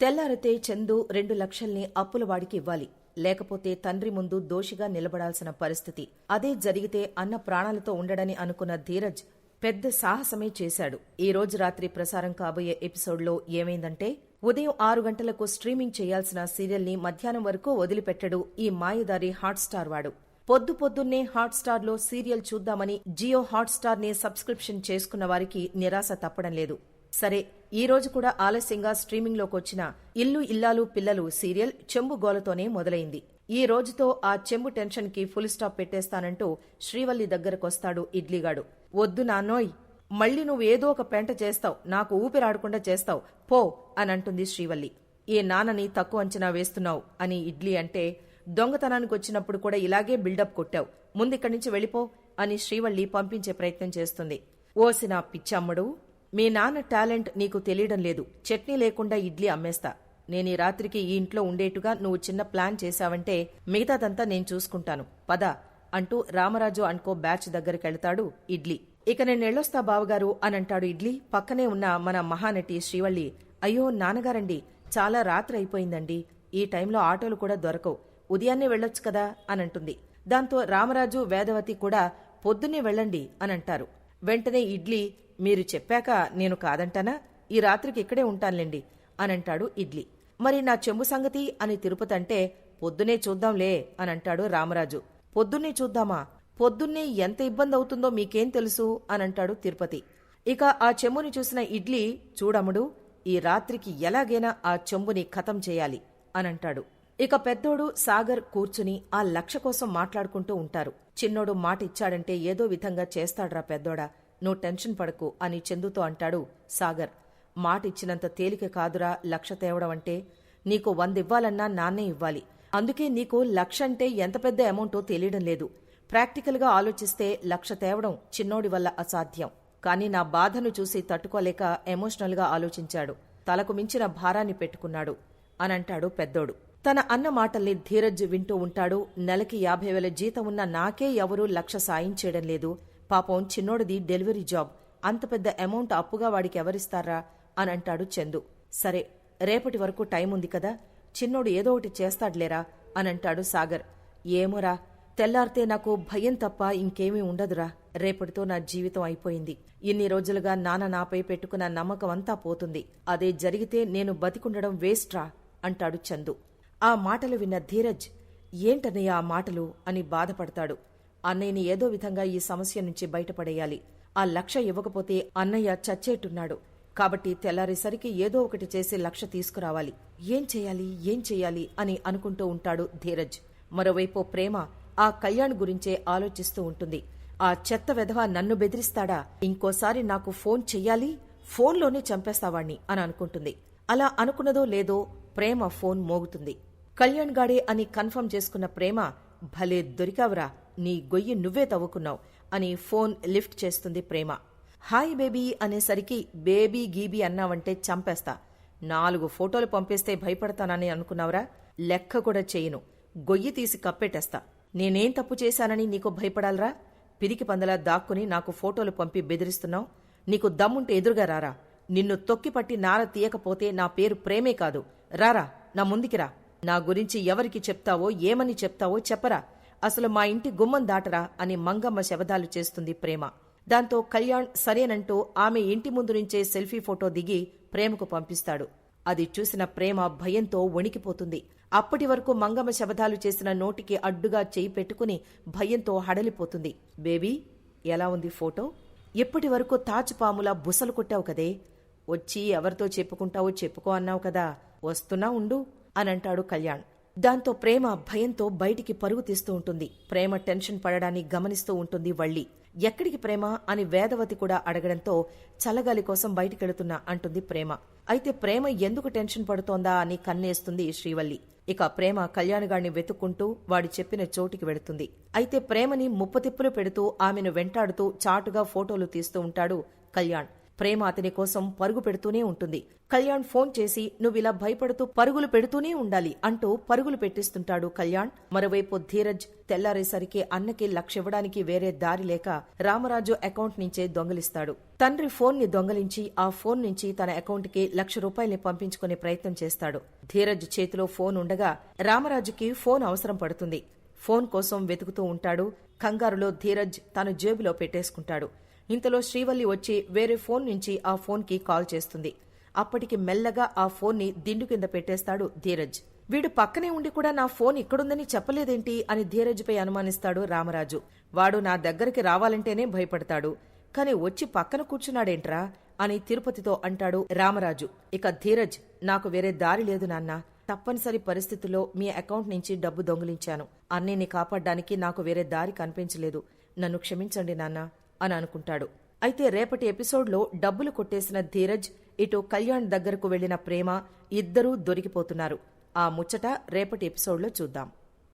తెల్లారితే చందు రెండు లక్షల్ని అప్పుల వాడికి ఇవ్వాలి. లేకపోతే తండ్రి ముందు దోషిగా నిలబడాల్సిన పరిస్థితి. అదే జరిగితే అన్న ప్రాణాలతో ఉండడని అనుకున్న ధీరజ్ పెద్ద సాహసమే చేశాడు. ఈ రోజు రాత్రి ప్రసారం కాబోయే ఎపిసోడ్లో ఏమైందంటే ఉదయం ఆరు గంటలకు స్ట్రీమింగ్ చేయాల్సిన సీరియల్ని మధ్యాహ్నం వరకు వదిలిపెట్టడు ఈ మాయదారి హాట్స్టార్ వాడు. పొద్దు పొద్దున్నే హాట్స్టార్లో సీరియల్ చూద్దామని జియో హాట్స్టార్ నే సబ్స్క్రిప్షన్ చేసుకున్న వారికి నిరాశ తప్పడం లేదు. సరే ఈ రోజు కూడా ఆలస్యంగా స్ట్రీమింగ్లోకి వచ్చిన ఇల్లు ఇల్లాలు పిల్లలు సీరియల్ చెంబు గోలతోనే మొదలైంది. ఈ రోజుతో ఆ చెంబు టెన్షన్కి ఫుల్ స్టాప్ పెట్టేస్తానంటూ శ్రీవల్లి దగ్గరకొస్తాడు ఇడ్లీగాడు. వద్దు నాన్నోయ్ మళ్ళీ నువ్వు ఏదో ఒక పెంట చేస్తావు నాకు ఊపిరాడకుండా చేస్తావు పో అని అంటుంది శ్రీవల్లి. ఈ నాన్నని తక్కువ అంచనా వేస్తున్నావు అని ఇడ్లీ అంటే దొంగతనానికి వచ్చినప్పుడు కూడా ఇలాగే బిల్డప్ కొట్టావు ముందిక్కడి నుంచి వెళ్ళిపో అని శ్రీవల్లి పంపించే ప్రయత్నం చేస్తుంది. ఓసిన పిచ్చమ్మడు మీ నాన్న టాలెంట్ నీకు తెలియడం లేదు. చట్నీ లేకుండా ఇడ్లీ అమ్మేస్తా. నేను ఈ రాత్రికి ఈ ఇంట్లో ఉండేట్టుగా నువ్వు చిన్న ప్లాన్ చేశావంటే మిగతాదంతా నేను చూసుకుంటాను. పద అంటూ రామరాజు అనుకో బ్యాచ్ దగ్గరికెళ్తాడు ఇడ్లీ. ఇక నేను బావగారు అని అంటాడు ఇడ్లీ. పక్కనే ఉన్న మన మహానటి శ్రీవల్లి. అయ్యో నాన్నగారండి చాలా రాత్రి అయిపోయిందండి. ఈ టైంలో ఆటోలు కూడా దొరకవు. ఉదయాన్నే వెళ్ళొచ్చు కదా అని అంటుంది దాంతో రామరాజు వేదవతి కూడా పొద్దున్నే వెళ్ళండి అని అంటారు వెంటనే ఇడ్లీ మీరు చెప్పాక నేను కాదంటానా? ఈ రాత్రికి ఇక్కడే ఉంటానులేండి అనంటాడు ఇడ్లీ. మరి నా చెంబు సంగతి అని తిరుపతి అంటే పొద్దునే చూద్దాంలే అనంటాడు రామరాజు. పొద్దున్నే చూద్దామా? పొద్దున్నే ఎంత ఇబ్బంది అవుతుందో మీకేం తెలుసు అనంటాడు తిరుపతి. ఇక ఆ చెంబుని చూసిన ఇడ్లీ చూడముడు ఈ రాత్రికి ఎలాగైనా ఆ చెంబుని ఖతం చేయాలి అనంటాడు. ఇక పెద్దోడు సాగర్ కూర్చుని ఆ లక్ష కోసం మాట్లాడుకుంటూ ఉంటారు. చిన్నోడు మాట ఇచ్చాడంటే ఏదో విధంగా చేస్తాడ్రా పెద్దోడా నువ్వు టెన్షన్ పడకు అని చందుతో అంటాడు సాగర్. మాట ఇచ్చినంత తేలిక కాదురా లక్ష తేవడం అంటే. నీకు వందివ్వాలన్నా నాన్నే ఇవ్వాలి. అందుకే నీకు లక్ష అంటే ఎంత పెద్ద అమౌంటో తెలియడం లేదు. ప్రాక్టికల్గా ఆలోచిస్తే లక్ష తేవడం చిన్నోడి వల్ల అసాధ్యం. కానీ నా బాధను చూసి తట్టుకోలేక ఎమోషనల్గా ఆలోచించాడు. తలకు మించిన భారాన్ని పెట్టుకున్నాడు అనంటాడు పెద్దోడు. తన అన్న మాటల్ని ధీరజ్ వింటూ ఉంటాడు. నెలకి యాభై వేల జీతం ఉన్న నాకే ఎవరూ లక్ష సాయం చేయడం లేదు. పాపం చిన్నోడిది డెలివరీ జాబ్. అంత పెద్ద అమౌంట్ అప్పుగా వాడికి ఎవరిస్తారా? అని అంటాడు చందు. సరే రేపటి వరకు టైం ఉంది కదా చిన్నోడు ఏదో ఒకటి చేస్తాడులేరా? అని అంటాడు సాగర్. ఏమోరా తెల్లారితే నాకు భయం తప్ప ఇంకేమీ ఉండదురా. రేపటితో నా జీవితం అయిపోయింది. ఇన్ని రోజులుగా నాన్న నాపై పెట్టుకున్న నమ్మకం అంతా పోతుంది. అదే జరిగితే నేను బతికుండడం వేస్ట్రా? అంటాడు చందు. ఆ మాటలు విన్న ధీరజ్ ఏంటన్నయ్య ఆ మాటలు? అని బాధపడతాడు. అన్నయ్యని ఏదో విధంగా ఈ సమస్య నుంచి బయటపడేయాలి. ఆ లక్ష ఇవ్వకపోతే అన్నయ్య చచ్చేట్టున్నాడు. కాబట్టి తెల్లారేసరికి ఏదో ఒకటి చేసి లక్ష తీసుకురావాలి. ఏం చేయాలి? ఏం చేయాలి? అని అనుకుంటూ ఉంటాడు ధీరజ్. మరోవైపు ప్రేమ ఆ కళ్యాణ్ గురించే ఆలోచిస్తూ ఉంటుంది. ఆ చెత్త వెధవ నన్ను బెదిరిస్తాడా? ఇంకోసారి నాకు ఫోన్ చెయ్యాలి? ఫోన్లోనే చంపేస్తావాణ్ణి అని అనుకుంటుంది. అలా అనుకున్నదో లేదో ప్రేమ ఫోన్ మోగుతుంది. కళ్యాణ్ గాడే అని కన్ఫర్మ్ చేసుకున్న ప్రేమ భలే దొరికావురా నీ గొయ్యి నువ్వే తవ్వుకున్నావు అని ఫోన్ లిఫ్ట్ చేస్తుంది ప్రేమ. హాయ్ బేబీ అనేసరికి బేబీ గీబీ అన్నావంటే చంపేస్తా. నాలుగు ఫోటోలు పంపిస్తే భయపడతానని అనుకున్నావురా? లెక్క కూడా చేయను. గొయ్యి తీసి కప్పెట్టేస్తా. నేనేం తప్పు చేశానని నీకు భయపడాలరా? పిరికి పందలా దాక్కుని నాకు ఫోటోలు పంపి బెదిరిస్తున్నావు. నీకు దమ్ముంటే ఎదురుగా రారా. నిన్ను తొక్కిపట్టి నార తీయకపోతే నా పేరు ప్రేమే కాదు. రారా నా ముందుకిరా నా గురించి ఎవరికి చెప్తావో ఏమని చెప్తావో చెప్పరా. అసలు మా ఇంటి గుమ్మం దాటరా అని మంగమ్మ శబదాలు చేస్తుంది ప్రేమ. దాంతో కళ్యాణ్ సరేనంటూ ఆమె ఇంటి ముందు నుంచే సెల్ఫీ ఫోటో దిగి ప్రేమకు పంపిస్తాడు. అది చూసిన ప్రేమ భయంతో వణికిపోతుంది. అప్పటి వరకు మంగమ్మ శబదాలు చేసిన నోటికి అడ్డుగా చేయి పెట్టుకుని భయంతో హడలిపోతుంది. బేబీ ఎలా ఉంది ఫోటో? ఇప్పటి వరకు తాచుపాములా బుసలు కొట్టావు కదే? వచ్చి ఎవరితో చెప్పుకుంటావో చెప్పుకో అన్నావు కదా వస్తున్నా ఉండు అనంటాడు కళ్యాణ్. దాంతో ప్రేమ భయంతో బయటికి పరుగు తీస్తూ ఉంటుంది. ప్రేమ టెన్షన్ పడడాన్ని గమనిస్తూ ఉంటుంది వళ్ళి. ఎక్కడికి ప్రేమ అని వేదవతి కూడా అడగడంతో చల్లగాలి కోసం బయటికెళుతున్నా అంటుంది ప్రేమ. అయితే ప్రేమ ఎందుకు టెన్షన్ పడుతోందా అని కన్నేస్తుంది శ్రీవల్లి. ఇక ప్రేమ కళ్యాణగాడిని వెతుక్కుంటూ వాడి చెప్పిన చోటికి వెళుతుంది. అయితే ప్రేమని ముప్పతిప్పులు పెడుతూ ఆమెను వెంటాడుతూ చాటుగా ఫోటోలు తీస్తూ ఉంటాడు కళ్యాణ్. ప్రేమ అతని కోసం పరుగు పెడుతూనే ఉంటుంది. కళ్యాణ్ ఫోన్ చేసి నువ్విలా భయపడుతూ పరుగులు పెడుతూనే ఉండాలి అంటూ పరుగులు పెట్టిస్తుంటాడు కళ్యాణ్. మరోవైపు ధీరజ్ తెల్లారేసరికి అన్నకి లక్షివ్వడానికి వేరే దారి లేక రామరాజు అకౌంట్ నుంచే దొంగిలిస్తాడు. తండ్రి ఫోన్ని దొంగలించి ఆ ఫోన్ నుంచి తన అకౌంట్కి లక్ష రూపాయల్ని పంపించుకునే ప్రయత్నం చేస్తాడు. ధీరజ్ చేతిలో ఫోన్ ఉండగా రామరాజుకి ఫోన్ అవసరం పడుతుంది. ఫోన్ కోసం వెతుకుతూ ఉంటాడు. కంగారులో ధీరజ్ తన జేబులో పెట్టేసుకుంటాడు. ఇంతలో శ్రీవల్లి వచ్చి వేరే ఫోన్ నుంచి ఆ ఫోన్కి కాల్ చేస్తుంది. అప్పటికి మెల్లగా ఆ ఫోన్ని దిండు కింద పెట్టేస్తాడు ధీరజ్. వీడు పక్కనే ఉండి కూడా నా ఫోన్ ఇక్కడుందని చెప్పలేదేంటి అని ధీరజ్పై అనుమానిస్తాడు రామరాజు. వాడు నా దగ్గరికి రావాలంటేనే భయపడతాడు. కాని వచ్చి పక్కన కూర్చున్నాడేంట్రా అని తిరుపతితో అంటాడు రామరాజు. ఇక ధీరజ్ నాకు వేరే దారి లేదు నాన్నా. తప్పనిసరి పరిస్థితుల్లో మీ అకౌంట్ నుంచి డబ్బు దొంగిలించాను. అన్నీని కాపాడ్డానికి నాకు వేరే దారి కనిపించలేదు. నన్ను క్షమించండి నాన్న. అని అనుకుంటాడు. అయితే రేపటి ఎపిసోడ్లో డబ్బులు కొట్టేసిన ధీరజ్ ఇటు కళ్యాణ్ దగ్గరకు వెళ్ళిన ప్రేమ ఇద్దరూ దొరికిపోతున్నారు. ఆ ముచ్చట రేపటి ఎపిసోడ్లో చూద్దాం.